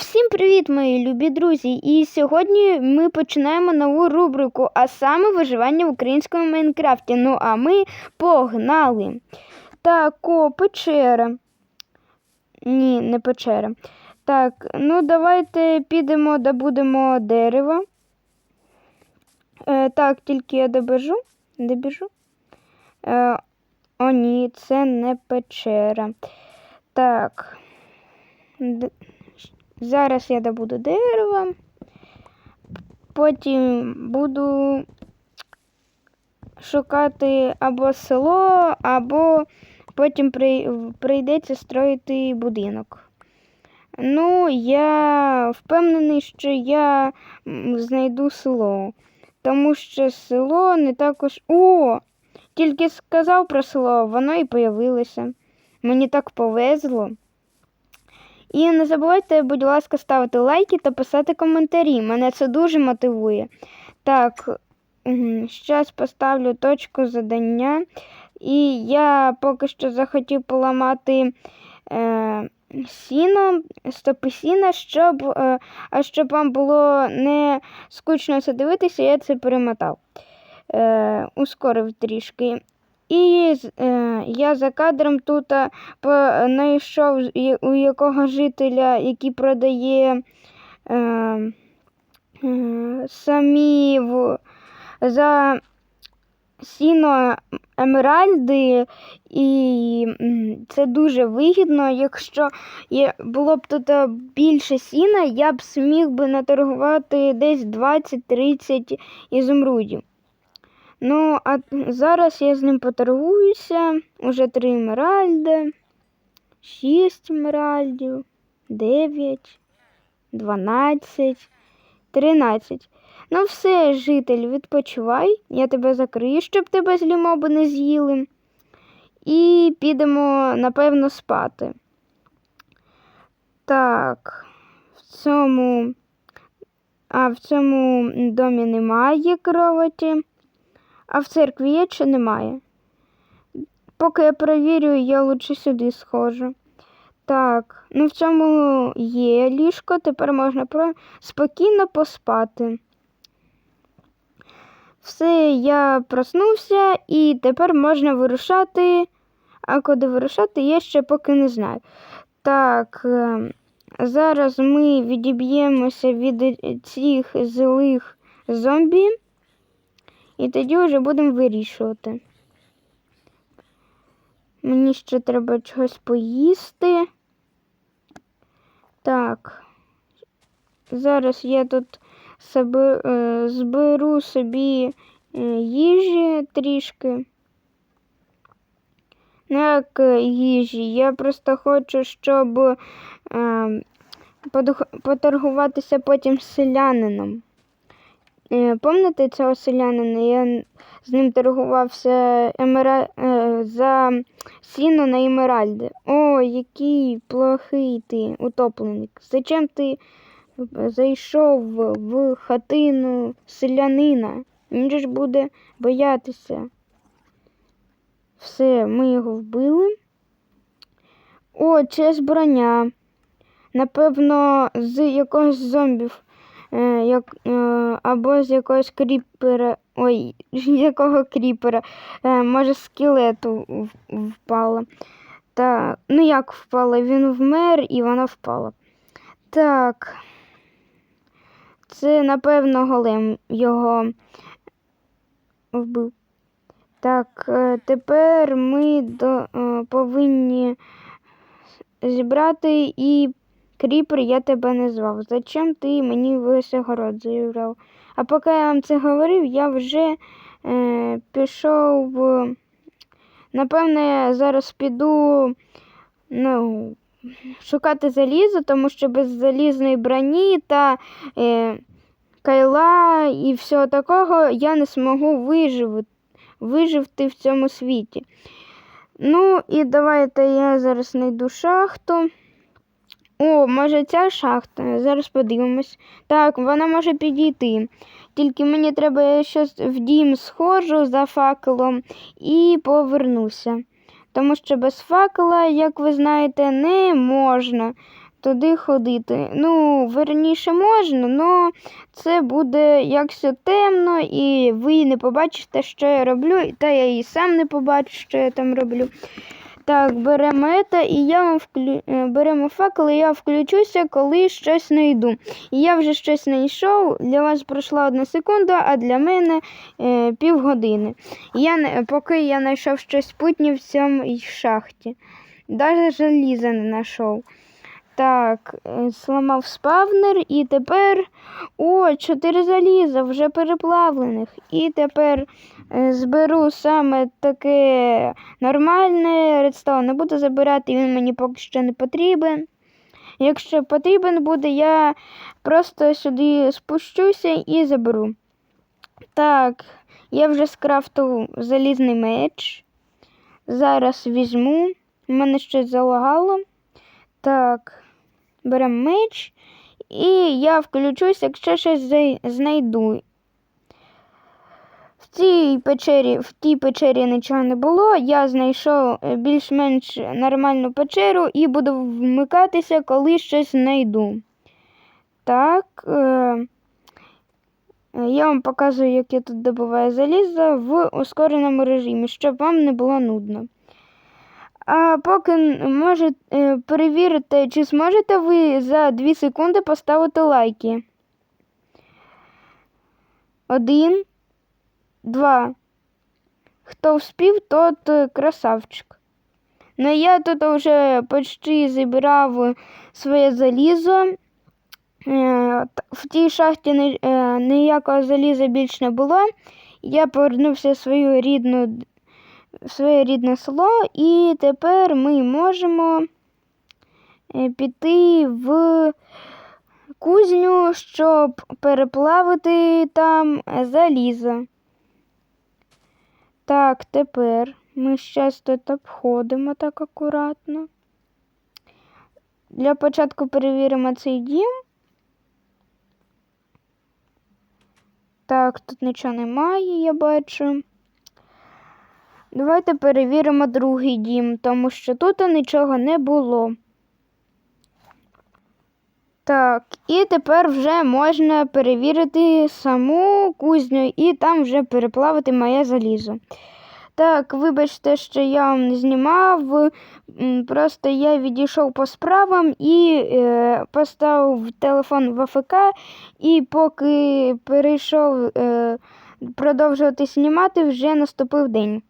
Всім привіт, мої любі друзі! І сьогодні ми починаємо нову рубрику, а саме виживання в українському Майнкрафті. Ну, а ми погнали. Так, о, печера. Ні, не печера. Так, ну давайте підемо, добудемо дерево. Е, так, тільки я добіжу. Добіжу. Е, о, ні, це не печера. Так. Зараз я добуду дерево. Потім буду шукати або село, або потім прийдеться строїти будинок. Ну, я впевнений, що я знайду село. Тому що село не також. О! Тільки сказав про село, воно і появилося. Мені так повезло. І не забувайте, будь ласка, ставити лайки та писати коментарі. Мене це дуже мотивує. Так, зараз поставлю точку задання. І я поки що захотів поламати е, сіно, стопи сіна, щоб, е, а щоб вам було не скучно це дивитися, я це перемотав. Е, ускорив трішки. І е, я за кадром тут е, знайшов у якого жителя, який продає е, е, самі в, за сіно емеральди, і це дуже вигідно. Якщо було б тут е, більше сіна, я б зміг би наторгувати десь 20-30 ізумрудів. Ну, а зараз я з ним поторгуюся. Уже три емеральди, шість емеральдів, дев'ять, дванадцять, тринадцять. Ну, все, житель, відпочивай. Я тебе закрию, щоб тебе злі моби не з'їли. І підемо, напевно, спати. Так, в цьому. А в цьому домі немає кроваті. А в церкві є чи немає? Поки я перевірю, я лучше сюди схожу. Так, ну в цьому є ліжко, тепер можна спокійно поспати. Все, я проснувся і тепер можна вирушати. А куди вирушати, я ще поки не знаю. Так, е, зараз ми відіб'ємося від цих злих зомбі. І тоді вже будемо вирішувати. Мені ще треба чогось поїсти. Так. Зараз я тут себе, е, зберу собі е, їжі трішки. Не як е, їжі. Я просто хочу, щоб е, поторгуватися потім з селянином. Е, Пам'ятаєте цього селянина? Я з ним торгувався емера... е, за сіно на емеральди. О, який плохий ти, утопленик. Зачем ти зайшов в хатину селянина? Він же ж буде боятися. Все, ми його вбили. О, це броня. Напевно, з якогось зомбів. Е, як, е, або з якогось кріпера. Ой, з якого кріпера. Е, може, скелету впала. Так, ну як впала? Він вмер і вона впала. Так. Це, напевно, голем його вбив. Так, тепер ми до, повинні зібрати і Кріпер, я тебе не звав. Зачем ти мені весь огород заявляв? А поки я вам це говорив, я вже е, пішов. Напевно, я зараз піду ну, шукати залізо, тому що без залізної броні та е, кайла і всього такого я не змогу виживати, виживти в цьому світі. Ну, і давайте я зараз знайду шахту. О, може ця шахта. Зараз подивимось. Так, вона може підійти. Тільки мені треба щось в дім схожу за факелом і повернуся. Тому що без факела, як ви знаєте, не можна туди ходити. Ну, верніше можна, але це буде якось темно, і ви не побачите, що я роблю, та я і сам не побачу, що я там роблю. Так, беремо це, і я вам вклю... е, беремо факел, і я включуся, коли щось знайду. І я вже щось знайшов. Для вас пройшла одна секунда, а для мене е, півгодини. Я, поки я знайшов щось путнє в цьому шахті. Навіть желіза не знайшов. Так, е, зламав спавнер і тепер. О, чотири заліза вже переплавлених. І тепер е, зберу саме таке нормальне редстоун. Не буду забирати, він мені поки що не потрібен. Якщо потрібен буде, я просто сюди спущуся і заберу. Так, я вже скрафтив залізний меч. Зараз візьму. У мене щось залагало. Так, беремо меч. І я включусь, якщо щось знайду. В цій печері, в тій печері нічого не було. Я знайшов е, більш-менш нормальну печеру і буду вмикатися, коли щось знайду. Так. Е- я вам показую, як я тут добуваю залізо в ускореному режимі, щоб вам не було нудно. А поки може е, перевірити, чи зможете ви за 2 секунди поставити лайки. Один, два. Хто вспів, тот е, красавчик. Ну я тут вже почти зібрав своє залізо. Е, В тій шахті е, ніякого заліза більш не було. Я повернувся в свою рідну в своє рідне село, і тепер ми можемо е, піти в кузню, щоб переплавити там е, залізо. Так, тепер ми зараз тут обходимо так акуратно. Для початку перевіримо цей дім. Так, тут нічого немає, я бачу. Давайте перевіримо другий дім, тому що тут нічого не було. Так, і тепер вже можна перевірити саму кузню і там вже переплавити моє залізо. Так, вибачте, що я вам знімав. Просто я відійшов по справам і е, поставив телефон в АФК, і поки перейшов е, продовжувати знімати, вже наступив день.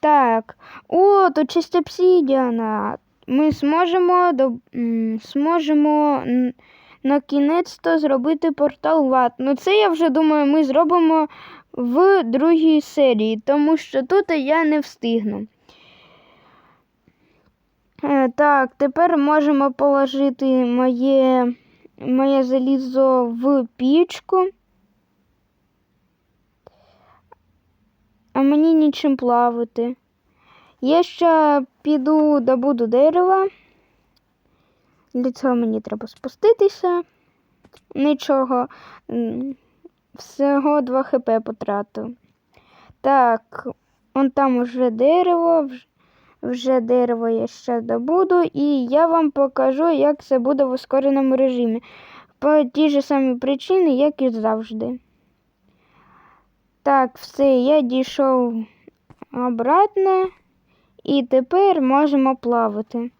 Так, о, тут чисто обсідіана. Ми зможемо до, зможемо на кінець-то зробити портал ват. Ну це я вже думаю, ми зробимо в другій серії, тому що тут я не встигну. Е, Так, тепер можемо положити моє, моє залізо в пічку. А мені нічим плавати. Я ще піду добуду дерева. Для цього мені треба спуститися. Нічого. Всього 2 хп потратив. Так, он там уже дерево, вже дерево я ще добуду, і я вам покажу, як це буде в ускореному режимі. По тій же самій причині, як і завжди. Так, все, я дійшов обратно, і тепер можемо плавати.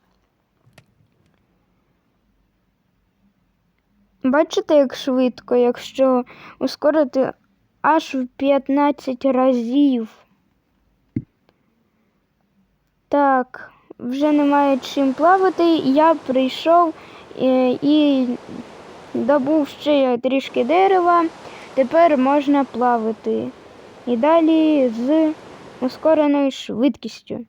Бачите, як швидко, якщо ускорити аж в 15 разів. Так, вже немає чим плавати. Я прийшов е, і добув ще трішки дерева. Тепер можна плавати. І далі з ускореною швидкістю.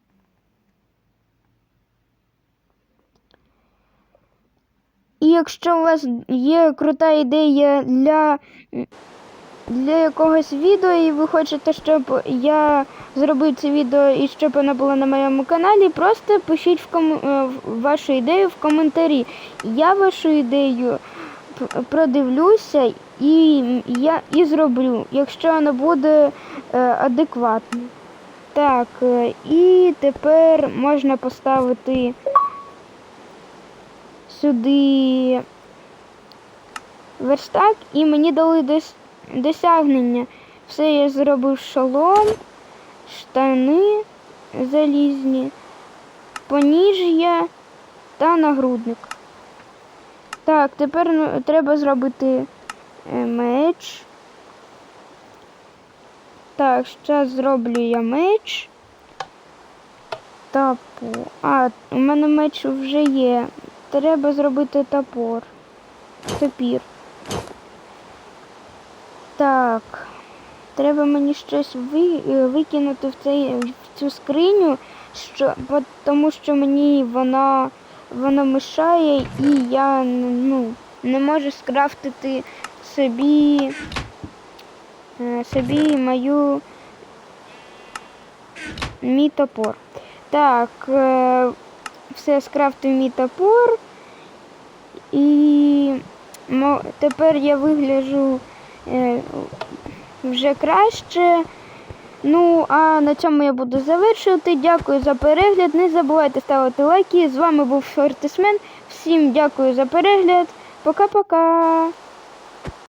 І якщо у вас є крута ідея для, для якогось відео, і ви хочете, щоб я зробив це відео і щоб воно було на моєму каналі, просто пишіть в ком... е, вашу ідею в коментарі. Я вашу ідею продивлюся і я і зроблю, якщо воно буде е, адекватно. Так, е, і тепер можна поставити сюди верстак і мені дали дос- досягнення. Все я зробив шолом, штани залізні, поніжжя та нагрудник. Так, тепер ну, треба зробити е, меч. Так, зараз зроблю я меч. Тапу. А, у мене меч вже є. Треба зробити топор. Топір. Так. Треба мені щось ви, е, викинути в, цей, в цю скриню, що, тому що мені вона, вона мішає і я ну, не можу скрафтити собі, е, собі мою мій топор. Так, е, все скрафтив мій топор. І тепер я вигляджу е, вже краще. Ну, а на цьому я буду завершувати. Дякую за перегляд. Не забувайте ставити лайки. З вами був Фортисмен. Всім дякую за перегляд. Пока-пока.